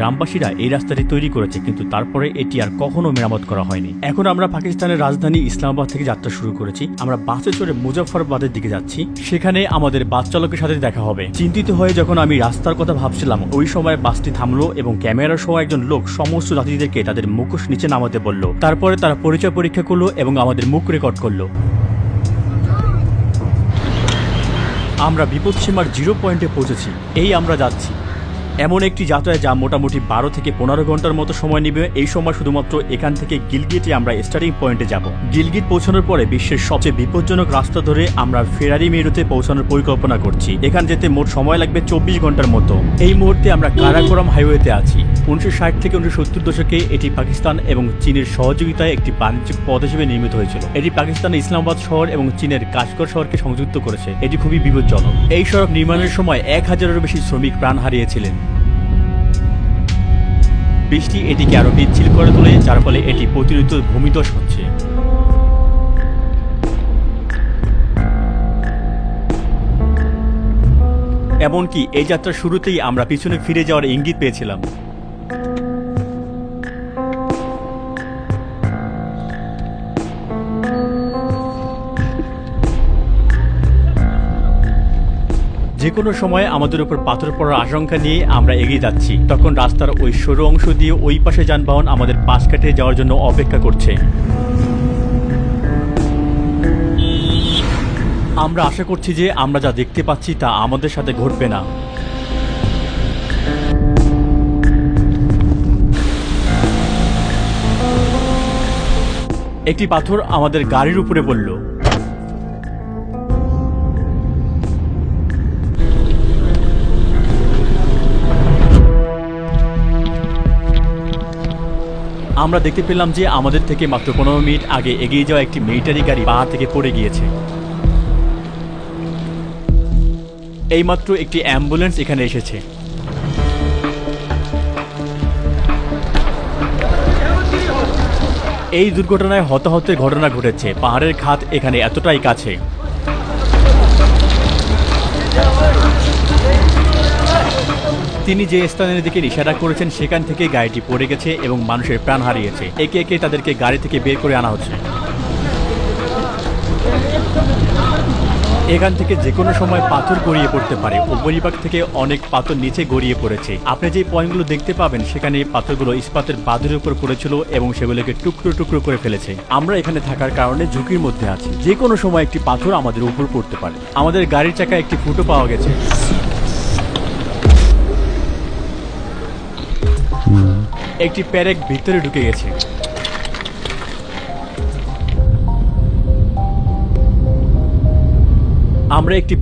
গ্রামবাসীরা এই রাস্তাটি তৈরি করেছে, কিন্তু তারপরে এটি আর কখনো মেরামত করা হয়নি। এখন আমরা পাকিস্তানের রাজধানী ইসলামাবাদ থেকে যাত্রা শুরু করেছি। আমরা বাসে চড়ে মুজাফরবাদের দিকে যাচ্ছি। সেখানে আমাদের বাস চালকের সাথে দেখা হবে। চিন্তিত হয়ে যখন আমি রাস্তার কথা ভাবছিলাম, ওই সময় বাসটি থামলো এবং ক্যামেরা সহ একজন লোক সমস্ত যাত্রীদেরকে তাদের মুখোশ নিচে নামাতে বলল। তারপরে তারা পরিচয় পরীক্ষা করল এবং আমাদের মুখ রেকর্ড করল। আমরা বিপদসীমার জিরো পয়েন্টে পৌঁছেছি। এই আমরা যাচ্ছি। এমন একটি যাত্রায় যা মোটামুটি বারো থেকে পনেরো ঘণ্টার মতো সময় নেবে, এই সময় শুধুমাত্র এখান থেকে গিলগিটে আমরা স্টার্টিং পয়েন্টে যাব। গিলগিট পৌঁছানোর পরে বিশ্বের সবচেয়ে বিপজ্জনক রাস্তা ধরে আমরা ফেরারি মেরুতে পৌঁছানোর পরিকল্পনা করছি। এখান যেতে মোট সময় লাগবে চব্বিশ ঘণ্টার মতো। এই মুহূর্তে আমরা কারাকোরাম হাইওয়েতে আছি। উনিশশো ষাট থেকে উনিশশো সত্তর দশকে এটি পাকিস্তান এবং চীনের সহযোগিতায় একটি বাণিজ্যিক পথ হিসেবে নির্মিত হয়েছিল। এটি পাকিস্তানের ইসলামাবাদ শহর এবং চীনের কাশগড় শহরকে সংযুক্ত করেছে। এটি খুবই বিপজ্জনক। এই সড়ক নির্মাণের সময় এক হাজারেরও বেশি শ্রমিক প্রাণ হারিয়েছিলেন। বৃষ্টি এটিকে আরও পিচ্ছিল করে তোলে, যার ফলে এটি প্রতিনিয়ত ভূমিধস হচ্ছে। এমনকি এই যাত্রার শুরুতেই আমরা পিছনে ফিরে যাওয়ার ইঙ্গিত পেয়েছিলাম। যে কোনো সময় আমাদের উপর পাথর পড়ার আশঙ্কা নিয়ে আমরা এগিয়ে যাচ্ছি। তখন রাস্তার ওই সরু অংশ দিয়ে ওই পাশে যানবাহন আমাদের পাশ কাটিয়ে যাওয়ার জন্য অপেক্ষা করছে। আমরা আশা করছি যে আমরা যা দেখতে পাচ্ছি তা আমাদের সাথে ঘটবে না। একটি পাথর আমাদের গাড়ির উপরে পড়ল আমরা দেখতে পেলাম যে আমাদের থেকে মাত্র পনেরো মিনিট আগে এগিয়ে যাওয়া একটি মিলিটারি গাড়ি পাহাড় থেকে পড়ে গিয়েছে। এইমাত্র একটি অ্যাম্বুলেন্স এখানে এসেছে। এই দুর্ঘটনায় হতাহতের ঘটনা ঘটেছে। পাহাড়ের খাত এখানে এতটাই কাছে। তিনি যে স্থানের দিকে ইশারা করেছেন, সেখান থেকে গাড়িটি পড়ে গেছে এবং মানুষের প্রাণ হারিয়েছে। একে একে তাদেরকে গাড়ি থেকে বের করে আনা হচ্ছে। এখান থেকে যে কোনো সময় পাথর গড়িয়ে পড়তে পারে। উপরিভাগ থেকে অনেক পাথর নিচে গড়িয়ে পড়েছে। আপনি যে পয়েন্টগুলো দেখতে পাবেন, সেখানে পাথরগুলো ইস্পাতের বাঁধের উপর পড়েছিল এবং সেগুলোকে টুকরো টুকরো করে ফেলেছে। আমরা এখানে থাকার কারণে ঝুঁকির মধ্যে আছি। যে কোনো সময় একটি পাথর আমাদের উপর পড়তে পারে। আমাদের গাড়ির চাকায় একটি ফুটো পাওয়া গেছে। একটি প্যারেক ভিতরে ঢুকে গেছে। আমরা একটি